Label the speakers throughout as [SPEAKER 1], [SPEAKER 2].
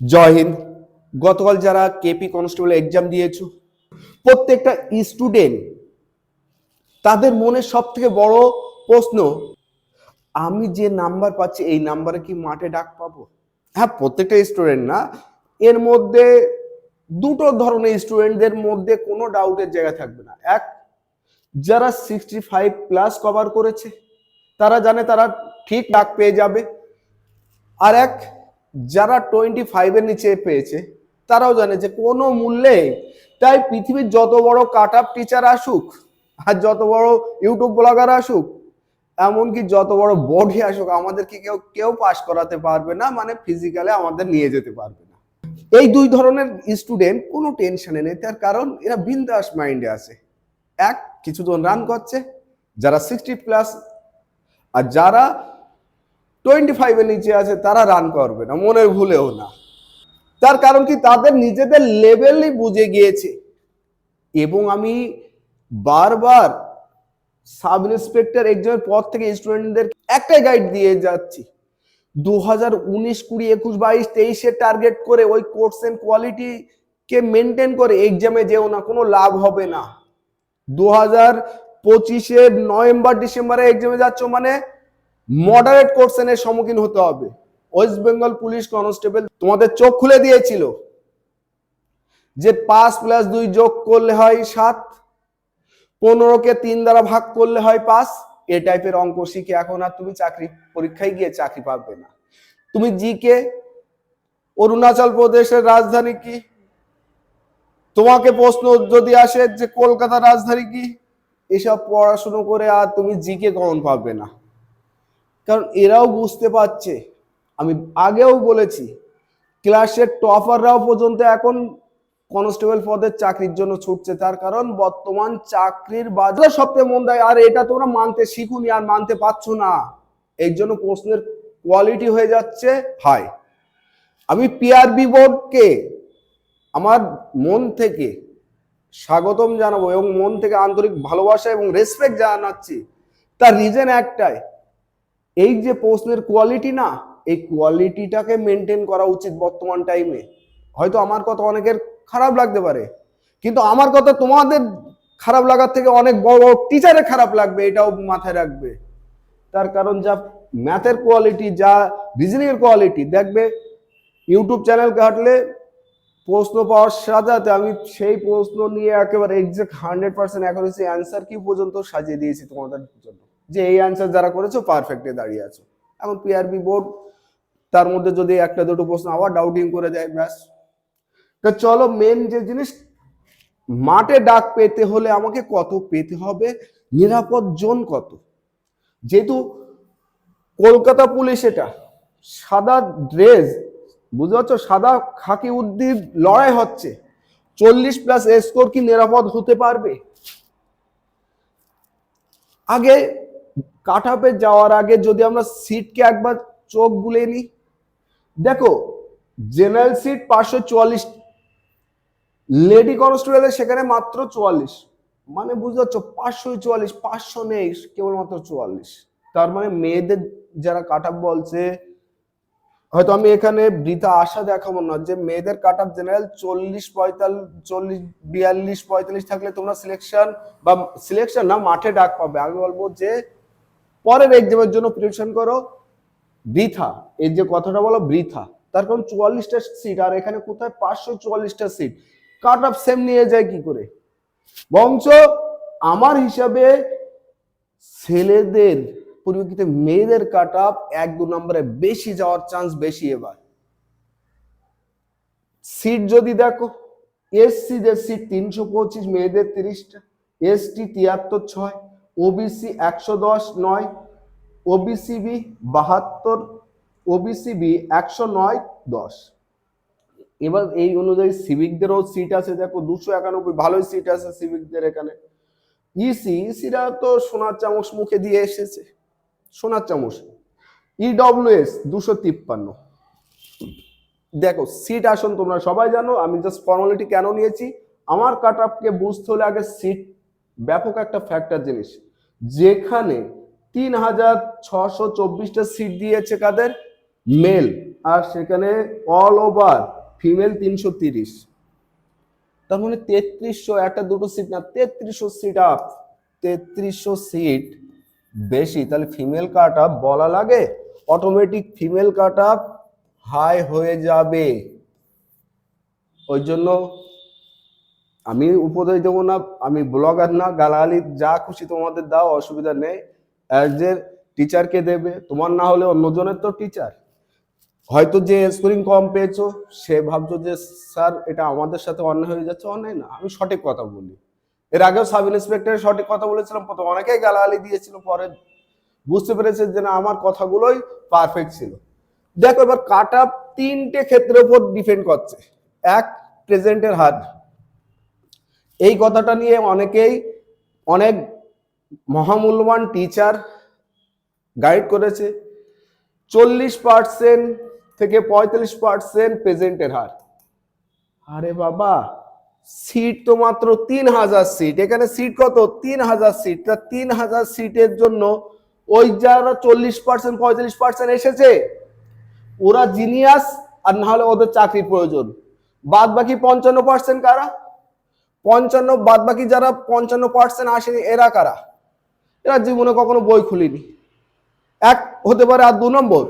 [SPEAKER 1] জয় হিন্দ। গতকাল যারা KP constable exam দিয়েছ, প্রত্যেকটা স্টুডেন্ট তাদের মনে সব থেকে বড় প্রশ্ন, আমি যে নাম্বার পাচ্ছি, এই নাম্বারে কি মাঠে ডাক পাবো? হ্যাঁ প্রত্যেকটা স্টুডেন্ট না। এর মধ্যে দুটো ধরনের স্টুডেন্টদের মধ্যে কোনো ডাউটের জায়গা থাকবে না। এক, যারা সিক্সটি ফাইভ প্লাস কভার করেছে, তারা জানে তারা ঠিক ডাক পেয়ে যাবে। আর এক যারা টোয়েন্টি ফাইভের নিচে পেয়েছে, তারাও জানে যে কোনো মূল্যে তাই পৃথিবীর যত বড় কাট আপ টিচার আসুক আর যত বড় ইউটিউব ব্লগার আসুক, এমনকি যত বড় বডি আসুক, আমাদেরকে কেউ কেউ পাশ করাতে পারবে না মানে ফিজিক্যালে আমাদের নিয়ে যেতে পারবে না। এই দুই ধরনের স্টুডেন্ট কোনো টেনশনে নেই, তার কারণ এরা বিন্দাস মাইন্ডে আছে। এক কিছুজন রান করছে, যারা সিক্সটি প্লাস আর যারা টোয়েন্টি ফাইভের নিচে আছে, তারা রান করবে না মনের ভুলেও না। তার কারণ কি? তাদের নিজেদের লেভেলই বুঝে গিয়েছে। এবং আমি বারবার সাব ইন্সপেক্টর এক্সামের পর থেকে স্টুডেন্টদের একটাই গাইড দিয়ে যাচ্ছি। দু হাজার উনিশ, কুড়ি, একুশ, বাইশ, তেইশে টার্গেট করে ওই কোর্স এন্ড কোয়ালিটিকে মেনটেন করে এক্সামে যেও না, কোনো লাভ হবে না। দু হাজার পঁচিশে নভেম্বর, ডিসেম্বরে এক্সামে যাচ্ছ মানে মডারেট কোর্সেনের সম্মুখীন হতে হবে। ওয়েস্ট বেঙ্গল পুলিশ কনস্টেবল তোমাদের চোখ খুলে দিয়েছিল যে পাঁচ প্লাস দুই যোগ করলে হয় সাত পনেরোকে তিন দ্বারা ভাগ করলে হয় পাঁচ। এ টাইপের অঙ্ক শিখে এখন আর তুমি চাকরি, পরীক্ষায় গিয়ে চাকরি পাবে না। তুমি জিকে অরুণাচল প্রদেশের রাজধানী কি? তোমাকে প্রশ্ন যদি আসে যে কলকাতার রাজধানী কি? এসব পড়াশুনো করে আর তুমি জিকে কখন পাবে না। কারণ এরাও বুঝতে পারছে। আমি আগেও বলেছি, ক্লাসের টপাররাও পর্যন্ত এখন কনস্টেবল পদের চাকরির জন্য ছুটছে। তার কারণ বর্তমান চাকরির বাজারে সবচেয়ে মন দেয়, আর, এটা তোমরা মানতে শিখুনি আর মানতে পারছ না। এই জন্য প্রশ্নের কোয়ালিটি হয়ে যাচ্ছে হাই আমি পিআরবি বোর্ডকে আমার মন থেকে স্বাগতম জানাব এবং মন থেকে আন্তরিক ভালোবাসা এবং রেসপেক্ট জানাচ্ছি। তার রিজন একটাই এই যে প্রশ্নের কোয়ালিটি না, এই কোয়ালিটিটাকে মেনটেন করা উচিত বর্তমান টাইমে হয়তো আমার কথা অনেকের খারাপ লাগতে পারে, কিন্তু আমার কথা তোমাদের খারাপ লাগার থেকে অনেক বড় বড় টিচারের খারাপ লাগবে, এটাও মাথায় রাখবে। তার কারণ যা ম্যাথের কোয়ালিটি যা রিজনিং এর কোয়ালিটি দেখবে ইউটিউব চ্যানেল ঘাটলে প্রশ্ন পাওয়ার সাথে আমি সেই প্রশ্ন নিয়ে একেবারে exact hundred percent accuracy answer কি পর্যন্ত সাজিয়ে দিয়েছি তোমাদের জন্য। যে এই অ্যান্সার যারা করেছ পারফেক্টে দাঁড়িয়ে আছো। এখন পিআরবি বোর্ড তার মধ্যে যদি একটা দুটো প্রশ্ন আবার ডাউটিং করে দেয়, ব্যাস। তো চলো মেন যে জিনিস, মাঠে ডাক পেতে হলে আমাকে কত পেতে হবে? নিরাপদ জোন কত? যেহেতু কলকাতা পুলিশ এটা, সাদা ড্রেস বুঝতে পারছ? সাদা খাকি উদ্দিন লড়াই হচ্ছে। চল্লিশ প্লাস স্কোর কি নিরাপদ হতে পারবে? আগে কাট আপে যাওয়ার আগে যদি আমরা সিটকে একবার চোখ বুলে নিই, দেখো জেনারেল সিট পাঁচশো চুয়াল্লিশ লেডি কনস্টেবলের সেখানে মাত্র চুয়াল্লিশ মানে বুঝতে পারছ, পাঁচশো চুয়াল্লিশ, পাঁচশো নেই, কেবলমাত্র চুয়াল্লিশ। তার মানে মেয়েদের যারা কাট আপ বলছে, হয়তো আমি এখানে বৃথা আশা দেখাবো না, যে মেয়েদের কাট আপ জেনারেল চল্লিশ পঁয়তাল্লিশ চল্লিশ, বিয়াল্লিশ, পঁয়তাল্লিশ থাকলে তোমরা সিলেকশন বা সিলেকশন না, মাঠে ডাক পাবে। আমি বলব যে পরের এক্সামের জন্য প্রিপারেশন করো। বৃথা, এই যে কথাটা বলো, বৃথা। তার কারণ চুয়াল্লিশটা সিট আর এখানে কোথায়? পাঁচশো চুয়াল্লিশটা সিট কাট অফ সেম নিয়ে যায় কি করে? বংশ আমার হিসাবে ছেলেদের পরিপ্রেক্ষিতে মেয়েদের কাট আপ এক দু নম্বরে বেশি যাওয়ার চান্স বেশি এবার। সিট যদি দেখো এসসি দের সিট তিনশো পঁচিশ, মেয়েদের তিরিশটা এসটি তিয়াত্তর ছয়। ওবিসি একশো দশ নয় ওবিসিবি বাহাত্তর ওবিসিবি একশো নয় দশ। এবার এই অনুযায়ী সিভিকদেরও সিট আছে, দেখো দুশো একানব্বই, ভালোই সিট আছে সিভিকদের এখানে। ইসি ইসিরা তো সোনার চামচ মুখে দিয়ে এসেছে, সোনার চামচ। ইডব্লিউএস দুশো তিপ্পান্ন। দেখো সিট আসন তোমরা সবাই জানো, আমি জাস্ট ফর্মালিটি কেন নিয়েছি? আমার কাট আপকে বুঝতে হলে আগে সিট ব্যাপক একটা ফ্যাক্টর জিনিস। যেখানে তিন হাজার ছশো চব্বিশটা সিট দিয়েছে কাদের? মেল আর সেখানে অল ওভার ফিমেল তিনশো তিরিশ। তার মানে তেত্রিশশো, একটা দুটো সিট না, তেত্রিশশো সিট আপ তেত্রিশশো সিট বেশি, তাহলে ফিমেল কাট আপ বলা লাগে automatic female cut up high হয়ে যাবে। ওই জন্য আমি উপদেশ দেবো না, আমি ব্লগার না গালালি যা খুশি তোমাদের দাও, অসুবিধা নেই। অ্যাজ এ টিচারকে দেবে, তোমার না হলে অন্যজনের তো টিচার হয়তো যে স্কোরিং কম পেয়েছ, সে ভাবছ যে, স্যার, এটা আমাদের সাথে অন্যায় হয়ে যাচ্ছে। অন্যায় না, আমি সঠিক কথা বলি। এর আগেও সাব ইন্সপেক্টরের সঠিক কথা বলেছিলাম, প্রথম অনেকেই গালাগালি দিয়েছিল, পরে বুঝতে পেরেছে যে, না, আমার কথাগুলোই পারফেক্ট ছিল। দেখো, এবার কাট আপ তিনটে ক্ষেত্রের উপর ডিপেন্ড করছে। এক প্রেজেন্টের হার। এই কথাটা নিয়ে অনেকেই অনেক মহামূল্যবান টিচার গাইড করেছে। চল্লিশ পার্সেন্ট থেকে পঁয়তাল্লিশ পার্সেন্ট প্রেজেন্টের হার। আরে বাবা সিট তো মাত্র তিন হাজার সিট এখানে সিট কত? তিন হাজার সিট তা তিন হাজার সিটের জন্য ওই যারা চল্লিশ পার্সেন্ট পঁয়তাল্লিশ পার্সেন্ট এসেছে, ওরা জিনিয়াস আর না হলে ওদের চাকরির প্রয়োজন। বাদ বাকি পঞ্চান্ন পার্সেন্ট কারা? পঞ্চান্ন বাদ বাকি যারা পঞ্চান্ন পার্সেন্ট আসেনি, এরা কারা? এরা জীবনে কখনো বই খুলিনি। এক হতে পারে আর দু নম্বর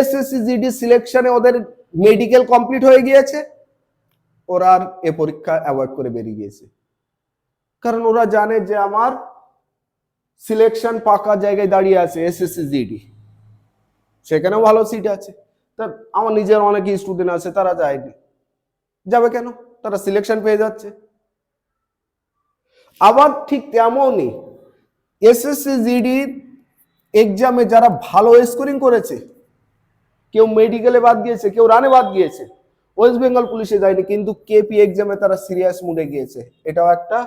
[SPEAKER 1] এসএসসি জিডি সিলেকশনে ওদের মেডিকেল কমপ্লিট হয়ে গিয়েছে। ওরা আর এ পরীক্ষা অ্যাভয়েড করে বেরিয়ে গিয়েছে। কারণ ওরা জানে যে আমার সিলেকশন পাকা জায়গায় দাঁড়িয়ে আছে এসএসসি জিডি সেখানেও ভালো সিট আছে। তা আমার নিজের অনেক স্টুডেন্ট আছে, তারা যায়নি। যাবে কেন? তারা সিলেকশন পেয়ে যাচ্ছে। আবার ঠিক তেমনই এসএসসি জিডি এক্সামে যারা ভালো স্কোরিং করেছে, কেউ মেডিকেলে বাদ গিয়েছে, কেউ রানে বাদ গিয়েছে ওয়েস্ট বেঙ্গল পুলিশে যায়নি, কিন্তু কেপি এক্সামে তারা সিরিয়াস মুডে গিয়েছে। এটাও একটা,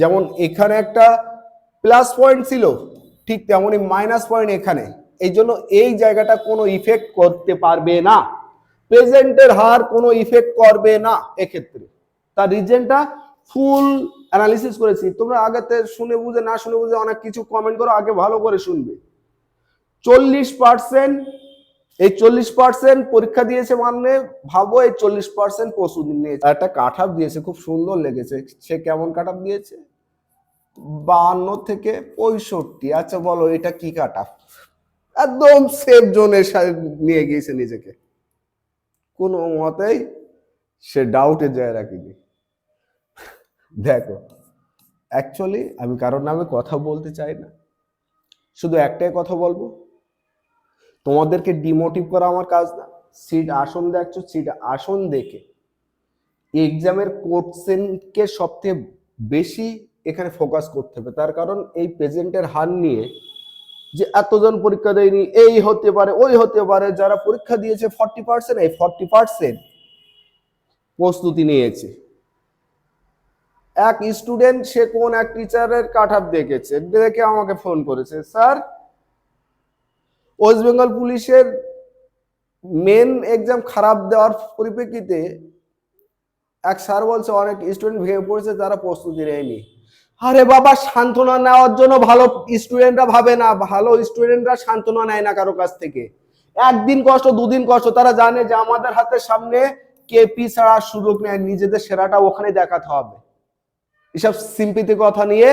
[SPEAKER 1] যেমন এখানে একটা প্লাস পয়েন্ট ছিল, ঠিক তেমনই মাইনাস পয়েন্ট এখানে। এই জন্য এই জায়গাটা কোনো ইফেক্ট করতে পারবে না। প্রেজেন্টের হার কোনো ইফেক্ট করবে না এক্ষেত্রে। তার রিজনটা ফুল অ্যানালিসিস করেছি, তোমরা আগেতে শুনে বুঝে, না শুনে বুঝে অনেক কিছু কমেন্ট করো, আগে ভালো করে শুনবে। চল্লিশ পার্সেন্ট এই চল্লিশ পার্সেন্ট পরীক্ষা দিয়েছে মানে ভাবো এই চল্লিশ পার্সেন্ট প্রস্তুতি নিয়েছে। একটা কাঠাপ দিয়েছে, খুব সুন্দর লেগেছে। সে কেমন কাঠাপ দিয়েছে? বান্ন থেকে পঁয়ষট্টি। আচ্ছা বলো, এটা কি কাটাপ একদম সেফ জোনে নিয়ে গিয়েছে নিজেকে। কোনো মতেই সে ডাউটে যায় রাখিনি। দেখো অ্যাকচুয়ালি আমি কারোর নামে কথা বলতে চাই না। শুধু একটাই কথা বলব, তোমাদেরকে ডিমোটিভ করা আমার কাজ না। সিট আসন দেখছ সিট আসন দেখে এক্সামের কোশ্চেনকে সবথেকে বেশি এখানে ফোকাস করতে হবে। তার কারণ এই প্রেজেন্টের হার নিয়ে যে এতজন পরীক্ষা দেয়নি, এই হতে পারে, ওই হতে পারে, যারা পরীক্ষা দিয়েছে ফর্টি পার্সেন্ট এই ফর্টি পার্সেন্ট প্রস্তুতি নিয়েছে। এক স্টুডেন্ট সে কোন এক টিচারের কাঠাপ দেখেছে, দেখে আমাকে ফোন করেছে স্যার ওয়েস্ট বেঙ্গল পুলিশের মেন এক্সাম খারাপ দেওয়ার পরিপ্রেক্ষিতে এক স্যার বলছে, অনেক স্টুডেন্ট ভেঙে পড়েছে, তারা প্রস্তুতি নেয়নি। আরে বাবা, সান্ত্বনা নেওয়ার জন্য ভালো স্টুডেন্টরা ভাবে না, ভালো স্টুডেন্টরা সান্ত্বনা নেয় না কারও কাছ থেকে। একদিন কষ্ট, দুদিন কষ্ট, তারা জানে যে আমাদের হাতের সামনে কেপি ছাড়া সুযোগ নেয় নিজেদের সেরাটা ওখানে দেখাতে হবে। এসব সিম্পিতি কথা নিয়ে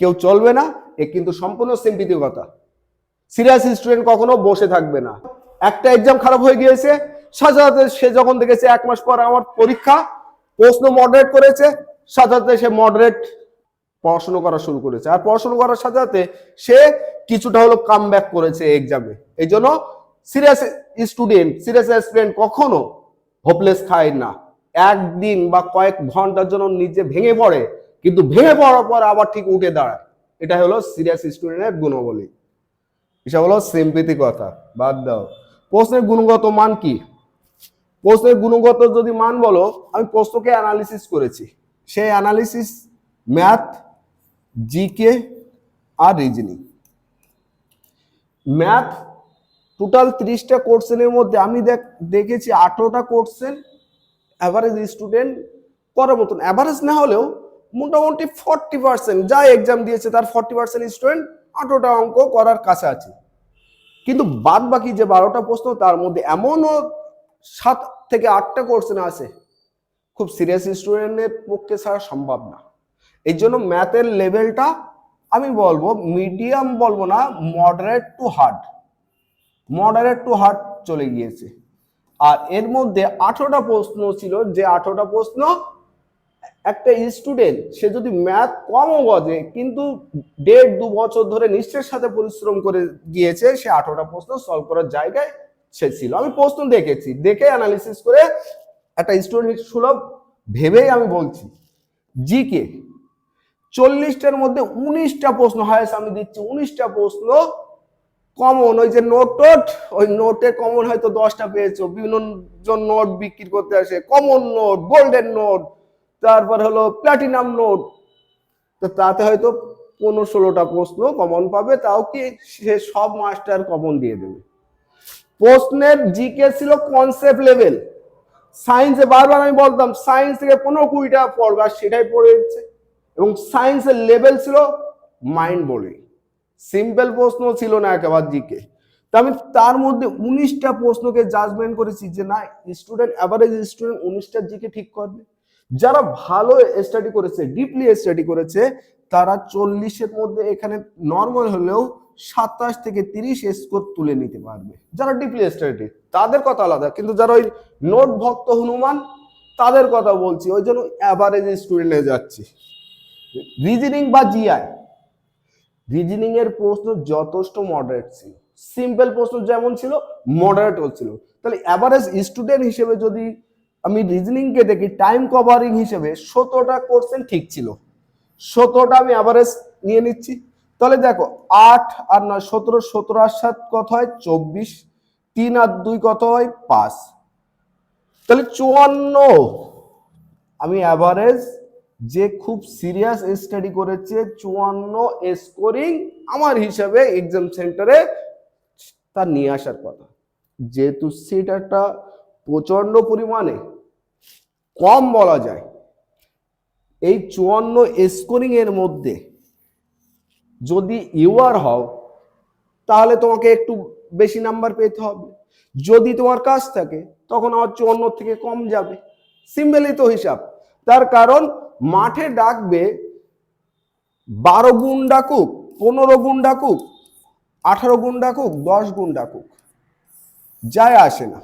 [SPEAKER 1] কেউ চলবে না, এ কিন্তু সম্পূর্ণ সিম্পিতি কথা। সিরিয়াস স্টুডেন্ট কখনো বসে থাকবে না। একটা এক্সাম খারাপ হয়ে গিয়েছে সাথে সে যখন দেখেছে এক মাস পর আমার পরীক্ষা, প্রশ্ন মডারেট করেছে সাথে সে মডারেট পড়াশুনো করা শুরু করেছে। আর পড়াশুনো করার সাথে সাথে সে কিছুটা হলো কাম করেছে এক্সামে এই জন্য সিরিয়াস স্টুডেন্ট সিরিয়াস স্টুডেন্ট কখনো হোপলেস খায় না। একদিন বা কয়েক ঘণ্টার জন্য নিজে ভেঙে পড়ে কিন্তু ভেঙে পড়ার পর আবার ঠিক উঠে দাঁড়ায়। এটা হলো সিরিয়াস স্টুডেন্টের গুণবলী। এসব হলো সিম্পিতি কথা, বাদ দাও। প্রশ্নের গুণগত মান কি? প্রশ্নের গুণগত যদি মান বলো, আমি প্রশ্নকে অ্যানালিসিস করেছি। সেই অ্যানালিসিস ম্যাথ জিকে আর রিজনিং ম্যাথ টোটাল ত্রিশটা কোর্সেনের মধ্যে আমি দেখ, দেখেছি আঠেরোটা কোর্সেন অ্যাভারেজ স্টুডেন্ট করার মতন। অ্যাভারেজ না হলেও মোটামুটি ফর্টি পার্সেন্ট যা এক্সাম দিয়েছে তার ফর্টি পার্সেন্ট স্টুডেন্ট আঠেরোটা অঙ্ক করার কাছে আছে কিন্তু বাদ বাকি যে বারোটা প্রশ্ন, তার মধ্যে এমনও সাত থেকে আটটা কোশ্চেন আছে, খুব সিরিয়াস স্টুডেন্টের পক্ষে ছাড়া সম্ভব না। এই জন্য ম্যাথের লেভেলটা আমি বলব মিডিয়াম বলব না moderate to hard moderate to hard চলে গিয়েছে। আর এর মধ্যে আঠারোটা প্রশ্ন ছিল, যে আঠারোটা প্রশ্ন একটা স্টুডেন্ট সে যদি ম্যাথ কমও বোঝে, কিন্তু দেড় দু বছর ধরে নিশ্চয়ের সাথে পরিশ্রম করে গিয়েছে, সে আঠারোটা প্রশ্ন সলভ করার জায়গায় সে ছিল। আমি প্রশ্ন দেখেছি, দেখে অ্যানালিসিস করে একটা স্টুডেন্ট সুলভ ভেবেই আমি বলছি জি কে চল্লিশটার মধ্যে উনিশটা প্রশ্ন হায়েস্ট আমি দিচ্ছি, উনিশটা প্রশ্ন কমন ওই যে নোট টোট, ওই নোটে কমন হয়তো দশটা পেয়েছ, বিভিন্ন জন নোট বিক্রি করতে আসে কমন নোট গোল্ডেন নোট তারপর হলো প্লাটিনাম নোট তো তাতে হয়তো পনেরো ষোলোটা প্রশ্ন কমন পাবে, তাও কি সে সব মাস্টার কমন দিয়ে দেবে। প্রশ্নের জিকে ছিল কনসেপ্ট লেভেল সায়েন্সে বারবার আমি বলতাম সায়েন্স থেকে পনেরো কুড়িটা পড়বে আর সেটাই পড়ে যাচ্ছে। এবং সায়েন্সের লেভেল ছিল মাইন্ড বোর্ডিং সিম্পল প্রশ্ন ছিল না একেবারে জিকে। তা আমি তার মধ্যে উনিশটা প্রশ্নকে জাজমেন্ট করেছি যে না স্টুডেন্ট অ্যাভারেজ স্টুডেন্ট উনিশটা জিকে ঠিক করবে। যারা ভালো স্টাডি করেছে ডিপলি স্টাডি করেছে, তারা চল্লিশের মধ্যে এখানে নর্মাল হলেও সাতাশ থেকে তিরিশ স্কোর তুলে নিতে পারবে। যারা ডিপলি স্টাডি তাদের কথা আলাদা। কিন্তু যারা ওই নোট ভক্ত হনুমান, তাদের কথা বলছি। ওই জন্য অ্যাভারেজ স্টুডেন্টে যাচ্ছি। রিজনিং বা জিআই রিজনিং এর প্রশ্ন যথেষ্ট মডারেট ছিল। সিম্পল প্রশ্ন যেমন ছিল মডারেট ছিল। তাহলে অ্যাভারেজ স্টুডেন্ট হিসেবে যদি আমি রিজনিংকে দেখি টাইম কভারিং হিসেবে সতেরোটা কোশ্চেন ঠিক ছিল। সতেরোটা আমি অ্যাভারেজ নিয়ে নিচ্ছি। তাহলে দেখো, আট আর নয়, সতেরো সতেরো আর সাত কত হয়? চব্বিশ। তিন আর দুই কত হয়? পাঁচ। তাহলে চুয়ান্ন। আমি অ্যাভারেজ যে খুব সিরিয়াস স্টাডি করেছে, চুয়ান্ন স্কোরিং আমার হিসাবে এক্সাম সেন্টারে তা নিয়ে আসার কথা। যেহেতু সিট একটা প্রচণ্ড পরিমাণে কম বলা যায়। এই চুয়ান্ন স্কোরিং এর মধ্যে যদি ইউআর হও, তাহলে তোমাকে একটু বেশি নাম্বার পেতে হবে। যদি তোমার কাজ থাকে, তখন আমার চুয়ান্ন থেকে কম যাবে। সিম্পলি তো হিসাব। তার কারণ, মাঠে ডাকবে বারো গুণ ডাকুক, পনেরো গুণ ডাকুক, আঠারো গুণ ডাকুক, দশ গুণ ডাকুক। যায় আসে না।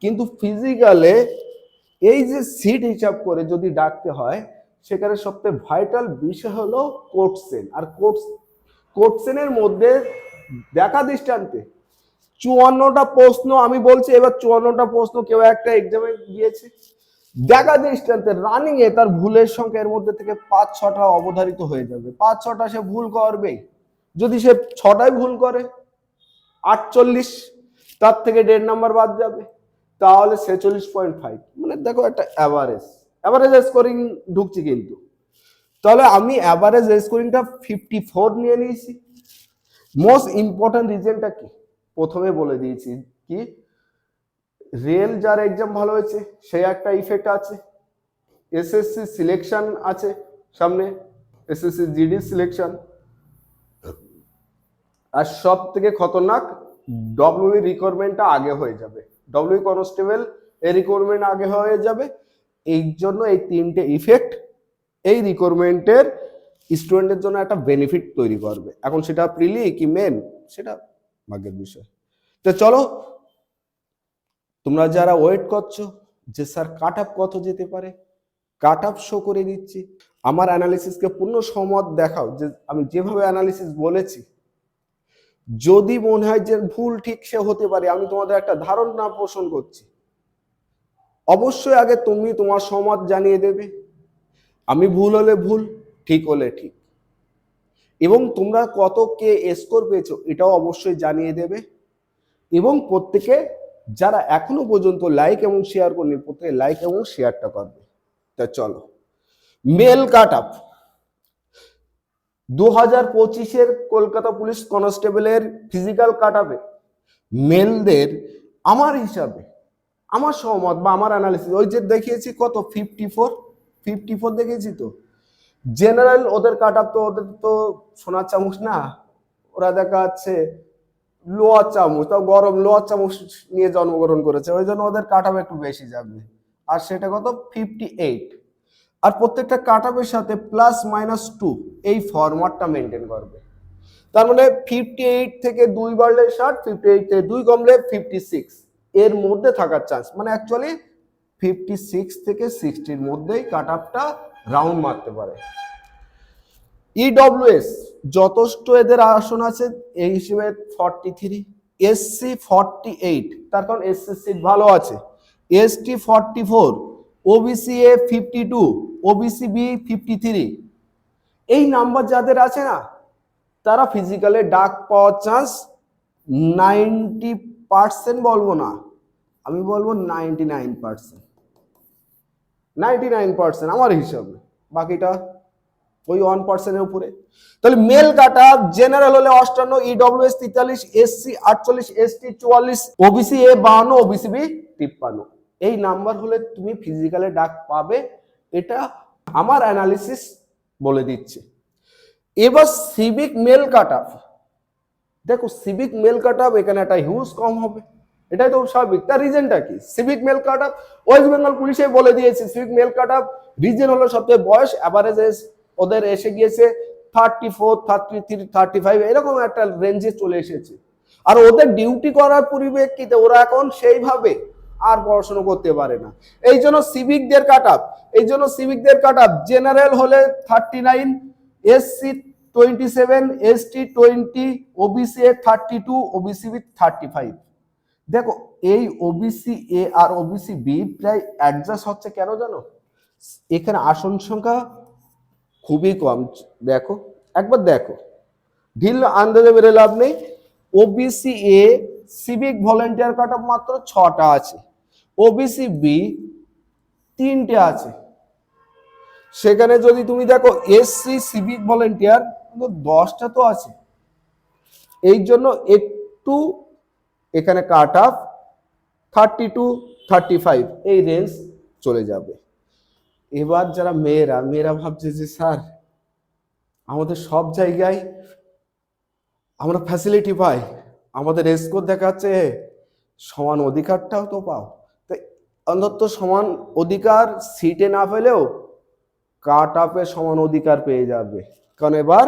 [SPEAKER 1] কিন্তু ফিজিক্যালে এই যে সিট হিসাব করে যদি ডাকতে হয়, সেখানে সবচেয়ে ভাইটাল বিষয় হলো কোটসেন আর কোটস কোটসেনের মধ্যে দেখা দৃষ্টান্তে চুয়ান্নটা প্রশ্ন আমি বলছি, এবার চুয়ান্নটা প্রশ্ন কেউ একটা এক্সামে গিয়েছে দেখা দৃষ্টান্তে রানিং এ তার ভুলের সংখ্যা এর মধ্যে থেকে পাঁচ, ছটা অবধারিত হয়ে যাবে। পাঁচ, ছটা সে ভুল করবেই। যদি সে ছটাই ভুল করে, আটচল্লিশ, তার থেকে দেড় নাম্বার বাদ যাবে। তাহলে ছেচল্লিশ পয়েন্ট ফাইভ মানে দেখো একটা অ্যাভারেজ অ্যাভারেজ স্কোরিং ঢুকছি কিন্তু। তাহলে আমি অ্যাভারেজ স্কোরিংটা ফিফটি ফোর নিয়ে নিয়েছি। মোস্ট ইম্পর্ট্যান্ট রিজনটা কি? প্রথমে বলে দিয়েছি কি রেল যার এক্সাম ভালো হয়েছে, সে একটা ইফেক্ট আছে। এসএসসি সিলেকশন আছে সামনে। এসএসসি জিডি সিলেকশন আর সব থেকে খতরনাক ডব্লিউ রিকোয়ারমেন্টটা আগে হয়ে যাবে। ডব্লিউ কনস্টেবল এই রিকোয়ারমেন্ট আগে হয়ে যাবে। এই জন্য এই তিনটে ইফেক্ট এই রিকোয়ারমেন্টের স্টুডেন্টের জন্য একটা বেনিফিট তৈরি করবে। এখন সেটা প্রিলি কি মেন সেটা ভাগ্যের বিষয়। তো চলো, তোমরা যারা ওয়েট করছ যে স্যার কাট আপ কত যেতে পারে কাট আপ শো করে দিচ্ছি। আমার অ্যানালিসিসকে পূর্ণ সমত দেখাও যে আমি যেভাবে অ্যানালিসিস বলেছি যদি মনে হয় যে ভুল ঠিক সে হতে পারে, আমি তোমাদের একটা ধারণা পোষণ করছি। অবশ্যই আগে তুমি তোমার সমাজ জানিয়ে দেবে। আমি ভুল হলে ভুল, ঠিক হলে ঠিক। এবং তোমরা কত কে স্কোর পেয়েছ, এটাও অবশ্যই জানিয়ে দেবে। এবং প্রত্যেকে যারা এখনও পর্যন্ত লাইক এবং শেয়ার করেনি, প্রত্যেকে লাইক এবং শেয়ারটা করবে। তা চলো। মেল কাট আপ দু হাজার পঁচিশের কলকাতা পুলিশ কনস্টেবলের ফিজিক্যাল কাট আপে মেলদের আমার হিসাবে, আমার সহমত বা আমার অ্যানালিসিস ওই যে দেখিয়েছি কত? ফিফটি ফোর ফিফটি ফোর দেখেছি তো? জেনারেল ওদের কাট আপ তো, ওদের তো সোনার চামচ না? ওরা দেখা যাচ্ছে লোয়ার চামচ, তাও গরম লোয়ার চামচ নিয়ে জন্মগ্রহণ করেছে, ওই জন্য ওদের কাটাবে একটু বেশি যাবে। আর সেটা কত? ফিফটি এইট আর প্রত্যেকটা কাটাবের সাথে প্লাস মাইনাস টু এই ফরম্যাটটা মেনটেন করবে। তার মানে ফিফটি এইট থেকে দুই বাড়লে ষাট ফিফটি এইট থেকে দুই কমলে ফিফটি সিক্স এর মধ্যে থাকার চান্স মানে অ্যাকচুয়ালি ফিফটি সিক্স থেকে সিক্সটির মধ্যেই কাট আপটা রাউন্ড মারতে পারে। ইডব্লিউএস যথেষ্ট এদের আসন আছে, এই হিসেবে forty three SC forty eight তার কারণ এসসি সিট ভালো আছে। ST forty four OBC A fifty two OBC B fifty three এই নাম্বার যাদের আছে না, তারা ফিজিক্যালে ডাক পাওয়ার চান্স নাইনটি পার্সেন্ট বলব না। আমি বলব ninety nine percent ninety nine percent আমার হিসাবে। বাকিটা ওই ওয়ান পার্সেন্টের উপরে। তাহলে মেল কাটা জেনারেল হলে অষ্টান্ন ইডব্লিউএস তেতাল্লিশ এসসি আটচল্লিশ এসটি চুয়াল্লিশ ওবিসি এ বাহান্ন ওবিসি বি তিপ্পান্ন। এই নাম্বার হলে তুমি ফিজিক্যালে ডাক পাবে এটা আমার অ্যানালিসিস বলে দিচ্ছে। এবার সিভিক মেল কাট আপ দেখো সিভিক মেল কাট আপ এখানে একটা হিউজ কম হবে। এটাই তো স্বাভাবিক। তার রিজনটা কি? Civic male cut up West Bengal পুলিশে বলে দিয়েছে civic male cut up reason হলো সবচেয়ে বয়স অ্যাভারেজ ওদের এসে গিয়েছে thirty four thirty three thirty five এরকম একটা রেঞ্জে চলে এসেছে। আর ওদের ডিউটি করার পরিপ্রেক্ষিতে ওরা এখন সেইভাবে আর পড়াশোনা করতে পারে না। এই জন্য সিভিকদের কাট আপ এই জন্য সিভিকদের কাট আপ জেনারেল হলে thirty nine SC twenty seven ST twenty OBC A thirty two OBC B thirty five দেখো, এই ওবিসি এ আর ওবিসি বি প্রায় অ্যাডজাস্ট হচ্ছে কেন জানো? এখানে আসন সংখ্যা খুবই কম। দেখো, একবার দেখো। ঢিল আন্দাজে বেড়ে লাভ নেই। OBC A civic volunteer cut মাত্র ছটা আছে। ওবিসি বি তিনটে আছে। সেখানে যদি তুমি দেখো এসসি সিভিক ভলেন্টিয়ার দশটা তো আছে। এই জন্য একটু এখানে cut up thirty two thirty five এই রেঞ্জ চলে যাবে। এবার যারা মেয়েরা মেয়েরা ভাবছে যে, স্যার, আমাদের সব জায়গায় আমরা ফ্যাসিলিটি পাই। আমাদের স্কোর দেখাচ্ছে, সমান অধিকারটাও তো পাও। অন্তত সমান অধিকার সিটে না পেলেও কাট আপে সমান অধিকার পেয়ে যাবে। কারণ এবার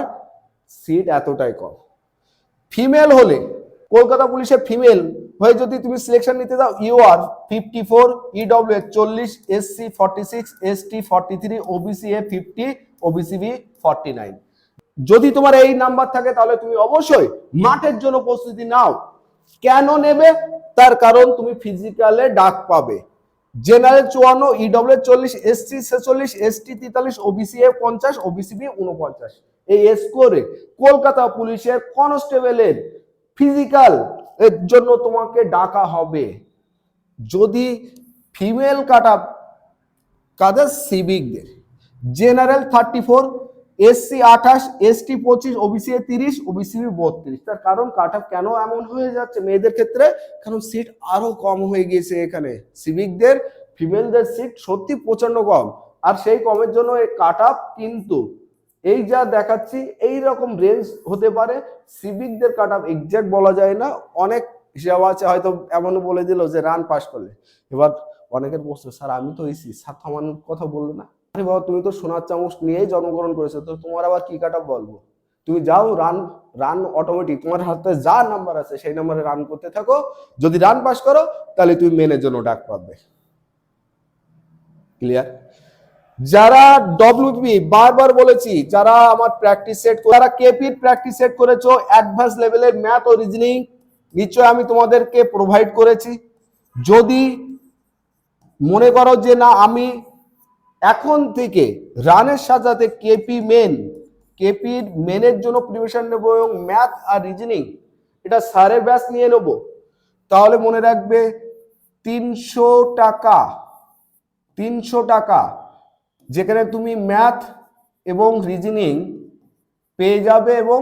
[SPEAKER 1] সিট এতটাই কম। ফিমেল হলে, কলকাতা পুলিশের ফিমেল হয়ে যদি তুমি সিলেকশন নিতে যাও U R fifty four EW চল্লিশ SC forty six ST forty three OBC A fifty OBC B forty nine যদি তোমার এই নাম্বার থাকে, তাহলে তুমি অবশ্যই মাঠের জন্য প্রস্তুতি নাও। কেন নেবে? তার কারণ তুমি ফিজিক্যালে ডাক পাবে। জেনারেল চুয়ান্ন ইডব্লিউ চল্লিশ এসসি ছেচল্লিশ এসটি তেতাল্লিশ ওবিসি এ পঞ্চাশ ওবিসি বি উনপঞ্চাশ এই স্কোরে কলকাতা পুলিশের কনস্টেবলের ফিজিক্যাল এর জন্য তোমাকে ডাকা হবে। যদি ফিমেল কাটা, কাদের সিভিকদের জেনারেল থার্টি ফোর এসসি আঠাশ এসটি পঁচিশ ওবিসি তিরিশ ওবিসি বত্রিশ। তার কারণ কাট কেন এমন হয়ে যাচ্ছে? মেয়েদের ক্ষেত্রে কারণ সিট আরও কম হয়ে গিয়েছে এখানে। সিভিকদের ফিমেলদের সিট সত্যি প্রচণ্ড কম। আর সেই কমের জন্য এই কাট কিন্তু এই যা দেখাচ্ছি, এই রকম রেঞ্জ হতে পারে। সিভিকদের কাট আপ এক্সাক্ট বলা যায় না। অনেক হিসাব আছে, হয়তো এমনও বলে দিল যে রান পাস করলে। এবার অনেকের প্রশ্ন, স্যার, আমি তো এসি স্যার থামানোর কথা বলল না? আরে বাবা, তুমি তো সোনার চামচ নিয়েই জন্মগ্রহণ করেছ, তো তোমার আবার কি কাট বলব? তুমি যাও রান রান অটোমেটিক তোমার হাতে যা নাম্বার আছে, সেই নাম্বারে রান করতে থাকো, যদি রান পাস করো, তাহলে তুমি মেনের জন্য ডাক পাবে। ক্লিয়ার যারা ডব্লিউপি বারবার বলেছি, যারা আমার প্র্যাকটিস সেট যারা কেপির প্র্যাকটিস সেট করেছ অ্যাডভান্স লেভেলের ম্যাথ ও রিজনিং নিশ্চয় আমি তোমাদেরকে প্রোভাইড করেছি। যদি মনে করো যে না, আমি এখন থেকে রানের সাথে কেপি মেন কেপির মেনের জন্য প্রিপারেশন নেব এবং ম্যাথ আর রিজনিং এটা স্যারের ব্যাস নিয়ে নেব। তাহলে মনে রাখবে তিনশো টাকা তিনশো টাকা, যেখানে তুমি ম্যাথ এবং রিজনিং পেয়ে যাবে এবং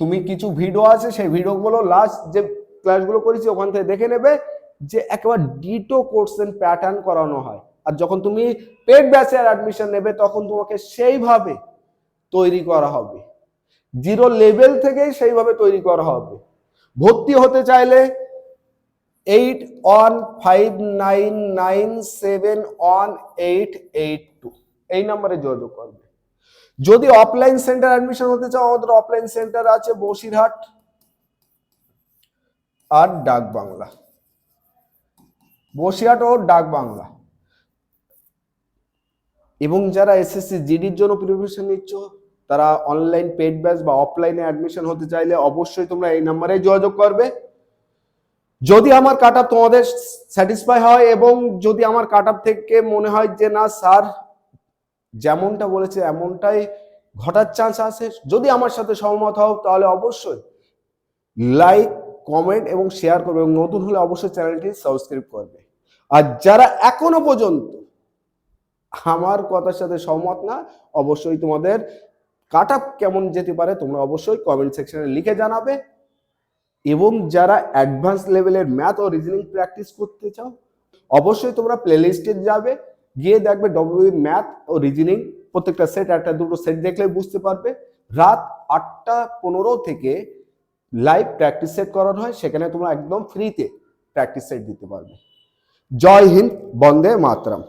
[SPEAKER 1] তুমি কিছু ভিডিও আছে, সেই ভিডিওগুলো লাস্ট যে ক্লাসগুলো করেছি, ওখান থেকে দেখে নেবে যে একেবারে ডিটো কোর্সেন প্যাটার্ন করানো হয়। আর যখন তুমি পেড ব্যাচের অ্যাডমিশন নেবে, তখন তোমাকে সেইভাবে তৈরি করা হবে। জিরো লেভেল থেকেই সেইভাবে তৈরি করা হবে। ভর্তি হতে চাইলে eight one five nine nine seven one eight eight two এই নম্বরে যোগাযোগ করবে। যদি অফলাইন সেন্টার অ্যাডমিশন হতে চাও, আমাদের অফলাইন সেন্টার আছে বসিরহাট আর ডাক বাংলা বসিরহাট ও ডাক বাংলা এবং যারা এসএসসি জিডির জন্য প্রিপারেশন নিচ্ছ, তারা অনলাইন পেড ব্যাচ বা অফলাইনে অ্যাডমিশন হতে চাইলে অবশ্যই তোমরা এই নাম্বারে যোগাযোগ করবে। যদি আমার কাট তোমাদের স্যাটিসফাই হয় এবং যদি আমার কাট থেকে মনে হয় যে না স্যার যেমনটা বলেছে এমনটাই ঘটার চান্স আছে। যদি আমার সাথে সহমত হও, তাহলে অবশ্যই লাইক কমেন্ট এবং শেয়ার করবে এবং নতুন হলে অবশ্যই চ্যানেলটি সাবস্ক্রাইব করবে। আর যারা এখনও পর্যন্ত আমার কথার সাথে সহমত না, অবশ্যই তোমাদের কাট কেমন যেতে পারে তোমরা অবশ্যই কমেন্ট সেকশনে লিখে জানাবে। এবং যারা অ্যাডভান্স লেভেলের ম্যাথ ও রিজনিং প্র্যাকটিস করতে চাও, অবশ্যই তোমরা প্লেলিস্টে যাবে, গিয়ে দেখবে ডব্লিউ ম্যাথ ও রিজনিং প্রত্যেকটা সেট একটা, দুটো সেট দেখলে বুঝতে পারবে। রাত আটটা পনেরো থেকে লাইভ প্র্যাকটিস সেট করানো হয়, সেখানে তোমরা একদম ফ্রিতে প্র্যাকটিস সেট দিতে পারবে। জয় হিন্দ, বন্দে মাতরম।